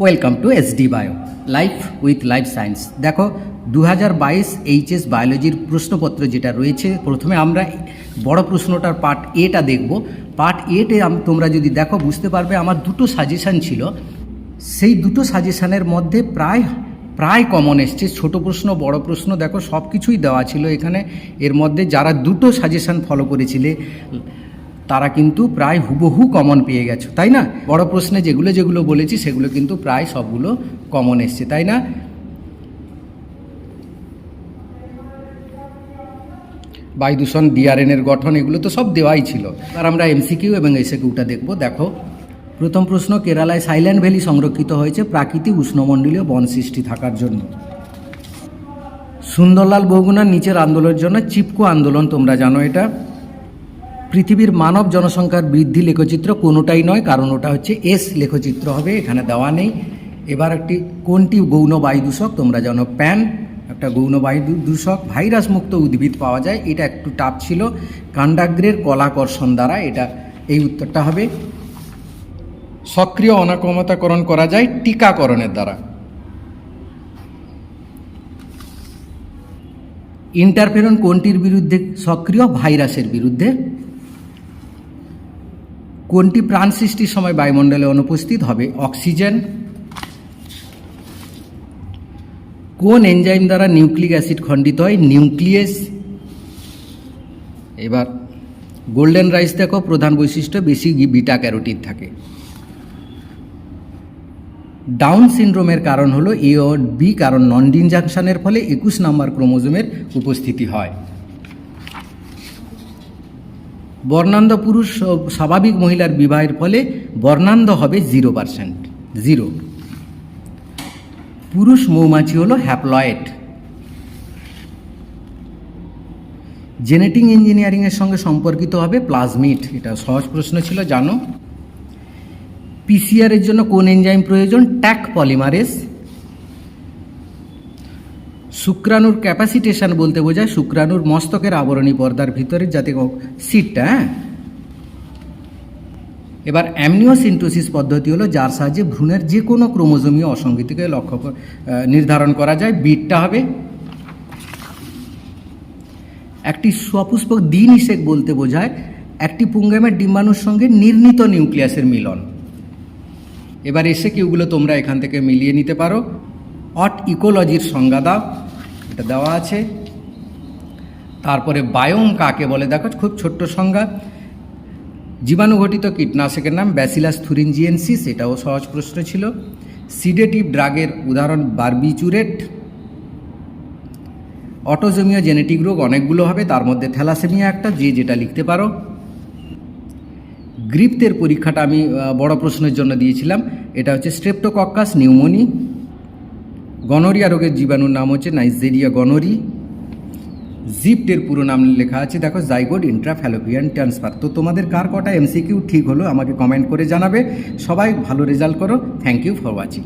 Welcome to S D bio life with life science দেখো দু হাজার বাইশ এইচএস বায়োলজির প্রশ্নপত্র যেটা রয়েছে, প্রথমে আমরা বড় প্রশ্নটার পার্ট এটা দেখব। পার্ট এটে তোমরা যদি দেখো, বুঝতে পারবে আমার দুটো সাজেশান ছিল। সেই দুটো সাজেশানের মধ্যে প্রায় প্রায় কমন এসছে। ছোট প্রশ্ন, বড় প্রশ্ন, দেখো সব কিছুই দেওয়া ছিল এখানে। এর মধ্যে যারা দুটো সাজেশান ফলো করেছিলে তারা কিন্তু প্রায় হুবহু কমন পেয়ে গেছো, তাই না? বড় প্রশ্নে যেগুলো যেগুলো বলেছি, সেগুলো কিন্তু প্রায় সবগুলো কমন এসছে, তাই না? বায়ু দূষণ ডিআরএনের গঠন, এগুলো তো সব দেওয়াই ছিল। আর আমরা এমসিকিউ এবং এসএকিউটা দেখব। দেখো, প্রথম প্রশ্ন, কেরালায় সাইল্যান্ড ভ্যালি সংরক্ষিত হয়েছে প্রাকৃতিক উষ্ণমণ্ডলীয় বন সৃষ্টি থাকার জন্য। সুন্দরলাল বহুগুণার নিচের আন্দোলনের জন্য চিপকো আন্দোলন, তোমরা জানো এটা। পৃথিবীর মানব জনসংখ্যার বৃদ্ধি লেখচিত্র কোনোটাই নয়, কারণ ওটা হচ্ছে এস লেখচিত্র হবে, এখানে দেওয়া নেই। এবার একটি কোনটি গৌণ বায়ু দূষক তোমরা জানো প্যান, একটা গৌণ বায়ু দূষক ভাইরাস মুক্ত উদ্ভিদ পাওয়া যায়, এটা একটু টাপ ছিল। কাণ্ডাগ্রের কলাকর্ষণ দ্বারা এটা, এই উত্তরটা হবে। সক্রিয় অনাক্রমতাকরণ করা যায় টিকাকরণের দ্বারা। ইন্টারফেরন কোনটির বিরুদ্ধে? সক্রিয় ভাইরাসের বিরুদ্ধে। কোনটি প্রাণ সৃষ্টির সময় বায়ুমণ্ডলে অনুপস্থিত হবে? অক্সিজেন। কোন এনজাইম দ্বারা নিউক্লিক অ্যাসিড খণ্ডিত হয়? নিউক্লিয়াস। এবার, গোল্ডেন রাইস দেখো, প্রধান বৈশিষ্ট্য বেশি বিটা ক্যারোটিন থাকে। ডাউন সিনড্রোমের কারণ হলো এ ও বি কারণ নন জাংশনের ফলে একুশ নম্বর ক্রোমোজোমের উপস্থিতি হয়। বর্ণান্ধ পুরুষ স্বাভাবিক মহিলার বিবাহের ফলে বর্ণান্ধ হবে জিরো পার্সেন্ট, জিরো। পুরুষ মৌমাছি হলো হ্যাপ্লয়েড। জেনেটিক ইঞ্জিনিয়ারিংয়ের সঙ্গে সম্পর্কিত হবে প্লাজমিড, এটা সহজ প্রশ্ন ছিল, জানো। পিসিআর এর জন্য কোন এনজাইম প্রয়োজন? ট্যাক পলিমারেজ শুক্রাণুর ক্যাপাসিটেশন বলতে বোঝায় শুক্রাণুর মস্তকের আবরণী পর্দার ভিতরে যাতে সিটটা হ্যাঁ? এবার অ্যামনিওসিন্টোসিস পদ্ধতি হলো যার সাহায্যে ভ্রূণের যে কোনো ক্রোমোজোমীয় অসঙ্গতিকে লক্ষ্য নির্ধারণ করা যায়। বিটটা হবে একটি সপুষ্পক দ্বিনিষেক বলতে বোঝায় একটি পুঙ্গামের ডিম্বাণুর সঙ্গে নির্ণীত নিউক্লিয়াসের মিলন। এবার এসে কিউগুলো তোমরা এখান থেকে মিলিয়ে নিতে পারো। অট ইকোলজির সংজ্ঞা দাও এটা দেওয়া আছে। তারপরে বায়োম কাকে বলে? দেখো, খুব ছোট্ট সংজ্ঞা। জীবাণুঘটিত কীটনাশকের নাম ব্যাসিলাস থুরিনজিয়েন্সিস এটাও সহজ প্রশ্ন ছিল। সিডেটিভ ড্রাগের উদাহরণ বারবিচুরেট অটোজোমিও জেনেটিক রোগ অনেকগুলো হবে, তার মধ্যে থ্যালাসেমিয়া একটা, যে যেটা লিখতে পারো। গ্রিপ্তের পরীক্ষাটা আমি বড় প্রশ্নের জন্য দিয়েছিলাম। এটা হচ্ছে স্ট্রেপ্টোকক্কাস নিউমোনি গনোরিয়া রোগের জীবাণুর নাম হচ্ছে নাইজেরিয়া গনোরি। জিপ্টের পুরো নাম লেখা আছে, দেখো, জাইগোড ইন্ট্রাফ্যালোপিয়ান ট্রান্সফার। তো তোমাদের কার কটা এমসিকিউ ঠিক হলো আমাকে কমেন্ট করে জানাবে। সবাই ভালো রেজাল্ট করো। Thank you for watching